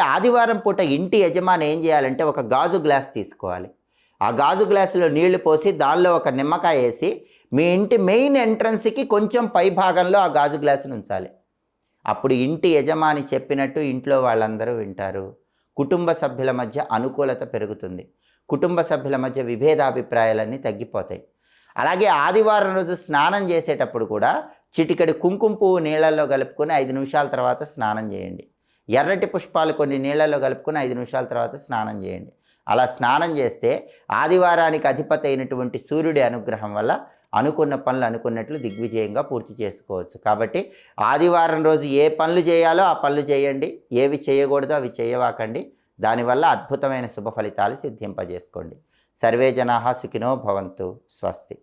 ఆదివారం పూట ఇంటి యజమాని ఏం చేయాలంటే ఒక గాజు గ్లాస్ తీసుకోవాలి. ఆ గాజు గ్లాసులో నీళ్ళు పోసి దానిలో ఒక నిమ్మకాయ వేసి మీ ఇంటి మెయిన్ ఎంట్రన్స్కి కొంచెం పై భాగంలో ఆ గాజు గ్లాసును ఉంచాలి. అప్పుడు ఇంటి యజమాని చెప్పినట్టు ఇంట్లో వాళ్ళందరూ వింటారు. కుటుంబ సభ్యుల మధ్య అనుకూలత పెరుగుతుంది. కుటుంబ సభ్యుల మధ్య విభేదాభిప్రాయాలన్నీ తగ్గిపోతాయి. అలాగే ఆదివారం రోజు స్నానం చేసేటప్పుడు కూడా చిటికెడు కుంకుమ పువ్వు నీళ్ళల్లో కలుపుకొని ఐదు నిమిషాల తర్వాత స్నానం చేయండి. ఎర్రటి పుష్పాలు కొన్ని నీళ్ళల్లో కలుపుకొని ఐదు నిమిషాల తర్వాత స్నానం చేయండి. అలా స్నానం చేస్తే ఆదివారానికి అధిపతి అయినటువంటి సూర్యుడి అనుగ్రహం వల్ల అనుకున్న పనులు అనుకున్నట్లు దిగ్విజయంగా పూర్తి చేసుకోవచ్చు. కాబట్టి ఆదివారం రోజు ఏ పనులు చేయాలో ఆ పనులు చేయండి. ఏవి చేయకూడదో అవి చేయవాకండి. దానివల్ల అద్భుతమైన శుభ ఫలితాలు సిద్ధింపజేసుకోండి. సర్వే జనా సుఖినో భవంతు. స్వస్తి.